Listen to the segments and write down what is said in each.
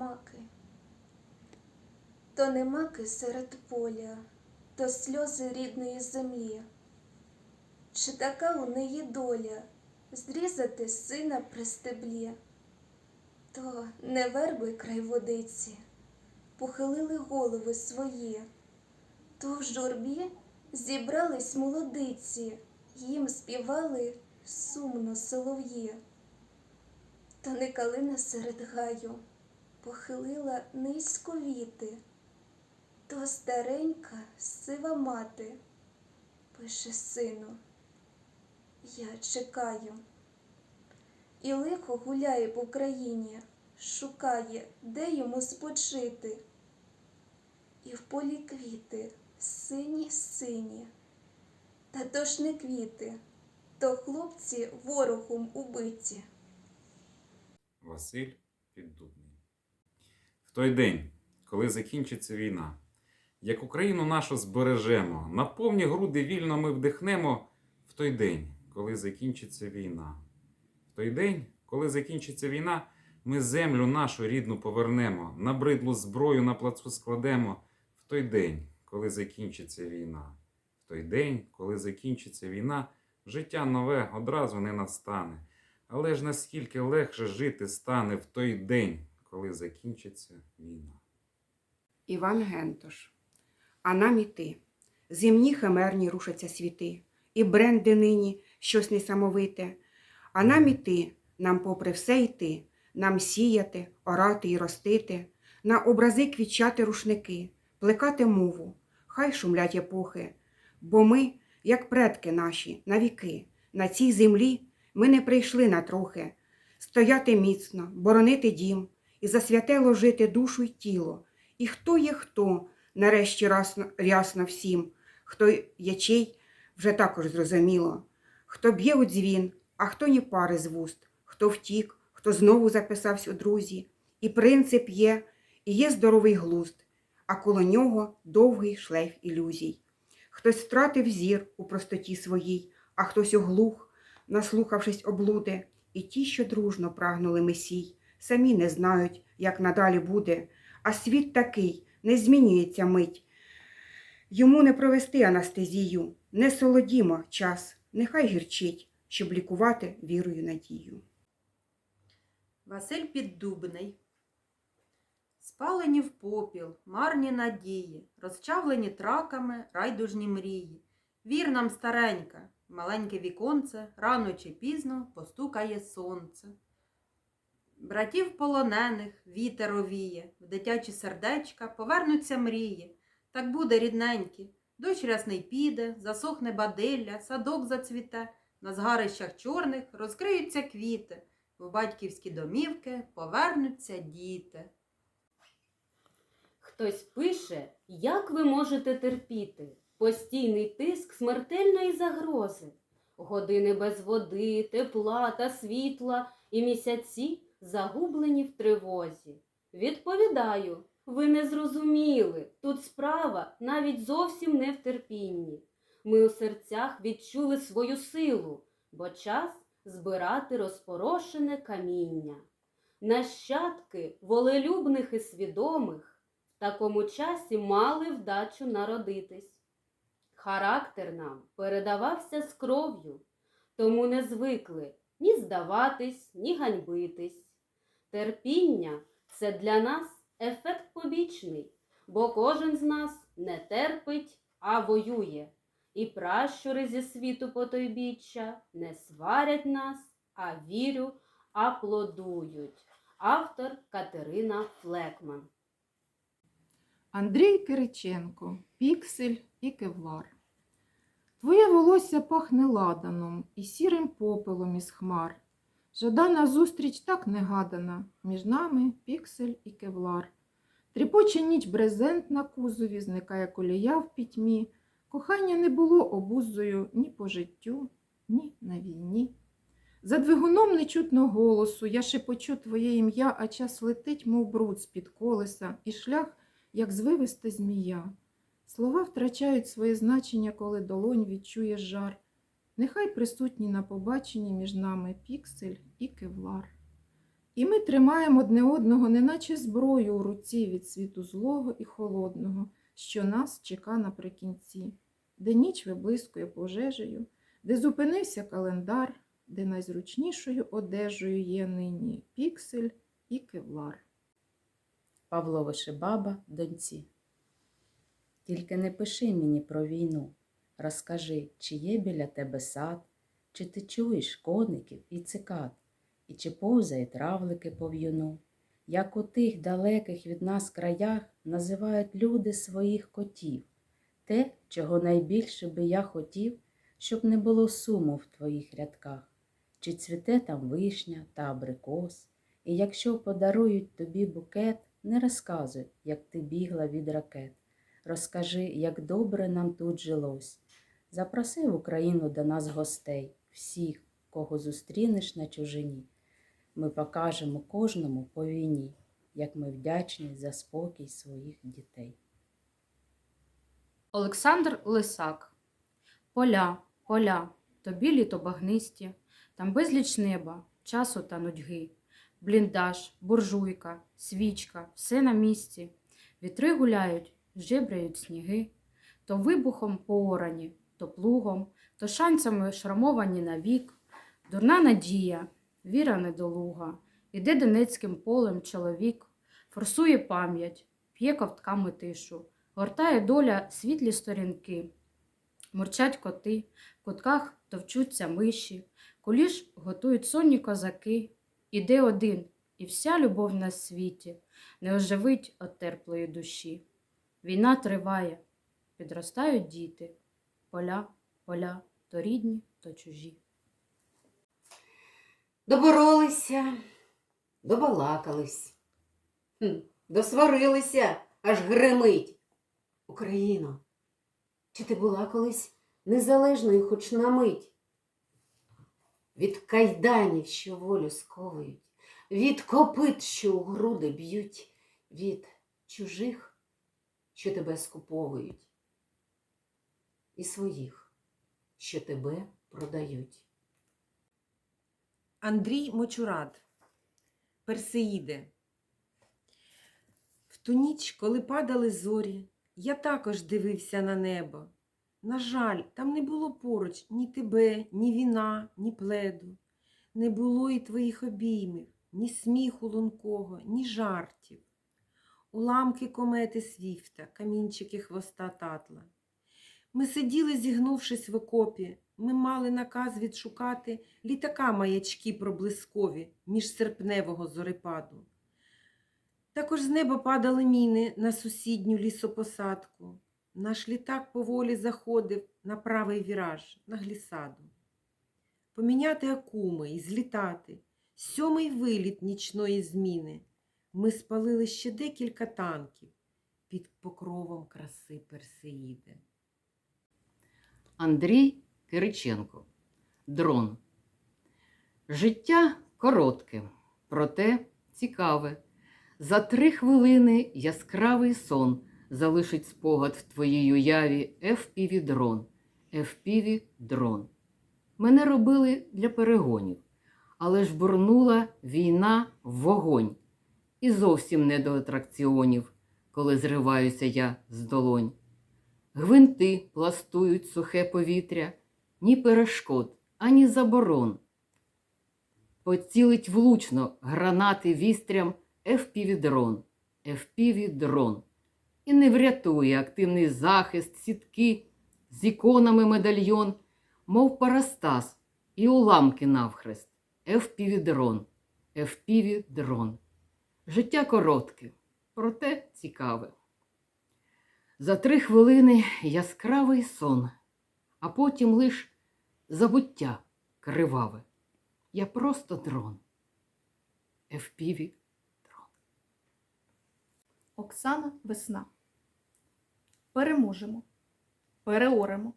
маки. То не маки серед поля, то сльози рідної землі. Чи така у неї доля зрізати сина при стеблі? То не верби край водиці, похилили голови свої, то в журбі зібрались молодиці, їм співали сумно солов'ї. То не калина серед гаю похилила низько віти, то старенька сива мати пише сину, я чекаю. І лихо гуляє по країні, шукає, де йому спочити. І в полі квіти сині сині, та то ж не квіти, то хлопці ворогом убиті. Василь Піддубний. Той день, коли закінчиться війна, як Україну нашу збережемо, на повні груди вільно ми вдихнемо в той день, коли закінчиться війна. В той день, коли закінчиться війна, ми землю нашу рідну повернемо, набридлу зброю на плацу складемо. В той день, коли закінчиться війна. В той день, коли закінчиться війна, життя нове одразу не настане. Але ж наскільки легше жити стане в той день, коли закінчиться війна. Іван Гентош. А нам іти. Земні химерні рушаться світи, і бренди нині щось несамовите. А нам іти, нам попри все йти, нам сіяти, орати і ростити, на образи квітчати рушники, плекати мову, хай шумлять епохи. Бо ми, як предки наші, на віки, на цій землі ми не прийшли на трохи. Стояти міцно, боронити дім і за святе ложити душу й тіло. І хто є хто, нарешті расно, рясно всім, хто є чий, вже також зрозуміло. Хто б'є у дзвін, а хто ні пари з вуст, хто втік, хто знову записався у друзі. І принцип є, і є здоровий глузд, а коло нього довгий шлейф ілюзій. Хтось втратив зір у простоті своїй, а хтось оглух, наслухавшись облуди, і ті, що дружно прагнули месій, самі не знають, як надалі буде, а світ такий не змінюється мить. Йому не провести анестезію, не солодімо час, нехай гірчить, щоб лікувати вірою надію. Василь Піддубний. Спалені в попіл, марні надії, розчавлені траками райдужні мрії. Вір нам, старенька, маленьке віконце, рано чи пізно постукає сонце. Братів полонених вітер овіє, в дитячі сердечка повернуться мрії. Так буде, рідненькі, дощ рясний піде, засохне бадилля, садок зацвіте, на згарищах чорних розкриються квіти, в батьківські домівки повернуться діти. Хтось пише, як ви можете терпіти постійний тиск смертельної загрози, години без води, тепла та світла і місяці загублені в тривозі. Відповідаю, ви не зрозуміли, тут справа навіть зовсім не в терпінні. Ми у серцях відчули свою силу, бо час збирати розпорошене каміння. Нащадки волелюбних і свідомих в такому часі мали вдачу народитись. Характер нам передавався з кров'ю, тому не звикли ні здаватись, ні ганьбитись. Терпіння це для нас ефект побічний, бо кожен з нас не терпить, а воює. І пращури зі світу потойбіччя не сварять нас, а вірю, аплодують. Автор Катерина Флекман. Андрій Кириченко, Піксель і Кевлар. Твоє волосся пахне ладаном і сірим попелом із хмар. Жадана зустріч так негадана між нами піксель і кевлар. Тріпоче ніч брезент на кузові, зникає колія в пітьмі. Кохання не було обузою ні по життю, ні на війні. За двигуном не чутно голосу, я шепочу твоє ім'я, а час летить, мов бруд з-під колеса, і шлях, як звивиста змія. Слова втрачають своє значення, коли долонь відчує жар. Нехай присутні на побаченні між нами піксель і кевлар. І ми тримаємо одне одного, неначе зброю у руці від світу злого і холодного, що нас чека наприкінці, де ніч виблискує пожежею, де зупинився календар, де найзручнішою одежею є нині піксель і кевлар. Павло Вишибаба доньці. Тільки не пиши мені про війну. Розкажи, чи є біля тебе сад, чи ти чуєш коників і цикад, і чи повзають равлики по в'юну, як у тих далеких від нас краях називають люди своїх котів, те, чого найбільше би я хотів, щоб не було суму в твоїх рядках, чи цвіте там вишня та абрикос, і якщо подарують тобі букет, не розказуй, як ти бігла від ракет. Розкажи, як добре нам тут жилось. Запроси в Україну до нас гостей, всіх, кого зустрінеш на чужині. Ми покажемо кожному по війні, як ми вдячні за спокій своїх дітей. Олександр Лисак. Поля, поля, то білі, то багнисті, там безліч неба, часу та нудьги. Бліндаж, буржуйка, свічка, все на місці. Вітри гуляють, жебряють сніги, то вибухом поорані, то плугом, то шанцями шрамовані навік. Дурна надія, віра недолуга, іде донецьким полем чоловік, форсує пам'ять, п'є ковтками тишу, гортає доля світлі сторінки. Мурчать коти, в кутках товчуться миші, куліш готують сонні козаки. Іде один, і вся любов на світі не оживить от терплої душі. Війна триває, підростають діти, поля, поля, то рідні, то чужі. Доборолися, добалакались, хм, досварилися, аж гримить. Україно, чи ти була колись незалежною хоч на мить? Від кайданів, що волю сковують, від копит, що у груди б'ють, від чужих, що тебе скуповують, і своїх, що тебе продають. Андрій Мочурад, Персеїде. В ту ніч, коли падали зорі, я також дивився на небо. На жаль, там не було поруч ні тебе, ні віна, ні пледу. Не було і твоїх обіймів, ні сміху лункого, ні жартів. Уламки комети свіфта, камінчики хвоста татла. Ми сиділи, зігнувшись в окопі, ми мали наказ відшукати літака маячки проблискові між серпневого зорепаду. Також з неба падали міни на сусідню лісопосадку. Наш літак поволі заходив на правий віраж, на глісаду. Поміняти акуми і злітати. Сьомий виліт нічної зміни. Ми спалили ще декілька танків під покровом краси Персеїди. Андрій Кириченко. Дрон. Життя коротке, проте цікаве. За три хвилини яскравий сон залишить спогад в твоїй уяві FPV дрон. FPV дрон. Мене робили для перегонів, але ж бурнула війна в вогонь. І зовсім не до атракціонів, коли зриваюся я з долонь. Гвинти пластують сухе повітря, ні перешкод, ані заборон. Поцілить влучно гранати вістрям FPV-дрон, FPV-дрон. І не врятує активний захист, сітки з іконами медальйон, мов парастас і уламки навхрест. FPV-дрон, FPV-дрон. Життя коротке, проте цікаве. За три хвилини яскравий сон, а потім лиш забуття криваве. Я просто дрон. FPV дрон. Оксана Весна. Переможемо, переоремо,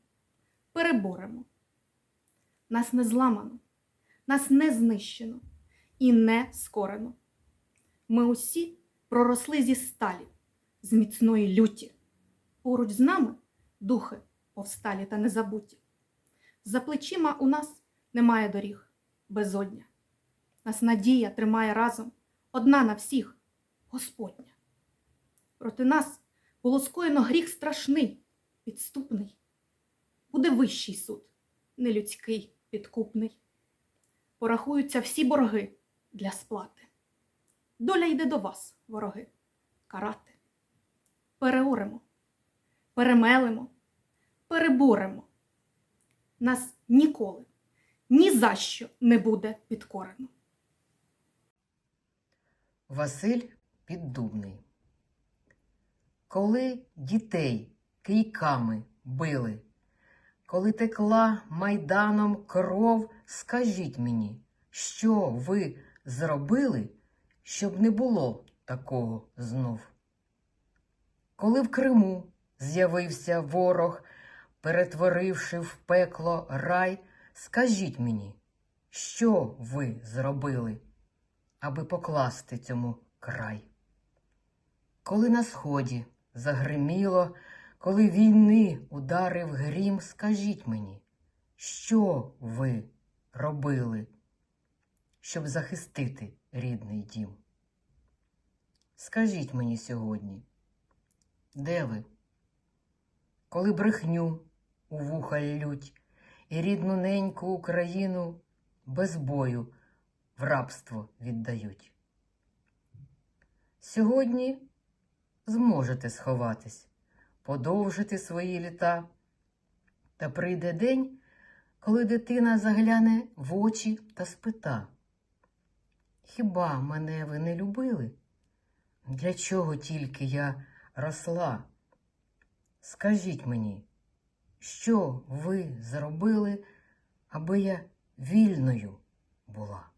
переборемо. Нас не зламано, нас не знищено і не скорено. Ми усі проросли зі сталі, з міцної люті. Поруч з нами духи повсталі та незабуті. За плечима у нас немає доріг, безодня. Нас надія тримає разом, одна на всіх Господня. Проти нас було скоєно гріх страшний, підступний. Буде вищий суд, нелюдський, підкупний. Порахуються всі борги для сплати. Доля йде до вас, вороги, карати. Переоремо, перемелемо, переборемо. Нас ніколи, ні за що не буде підкорено. Василь Піддубний. Коли дітей кийками били, коли текла майданом кров, скажіть мені, що ви зробили, щоб не було такого знов? Коли в Криму з'явився ворог, перетворивши в пекло рай, скажіть мені, що ви зробили? аби покласти цьому край. Коли на сході загриміло, коли війни ударив грім, скажіть мені, що ви робили, щоб захистити рідний дім? Скажіть мені сьогодні, де ви? Коли брехню у вуха лють і рідну неньку Україну без бою в рабство віддають. Сьогодні зможете сховатись, подовжити свої літа, та прийде день, коли дитина загляне в очі та спита. Хіба мене ви не любили? Для чого тільки я росла? Скажіть мені, що ви зробили, аби я вільною була?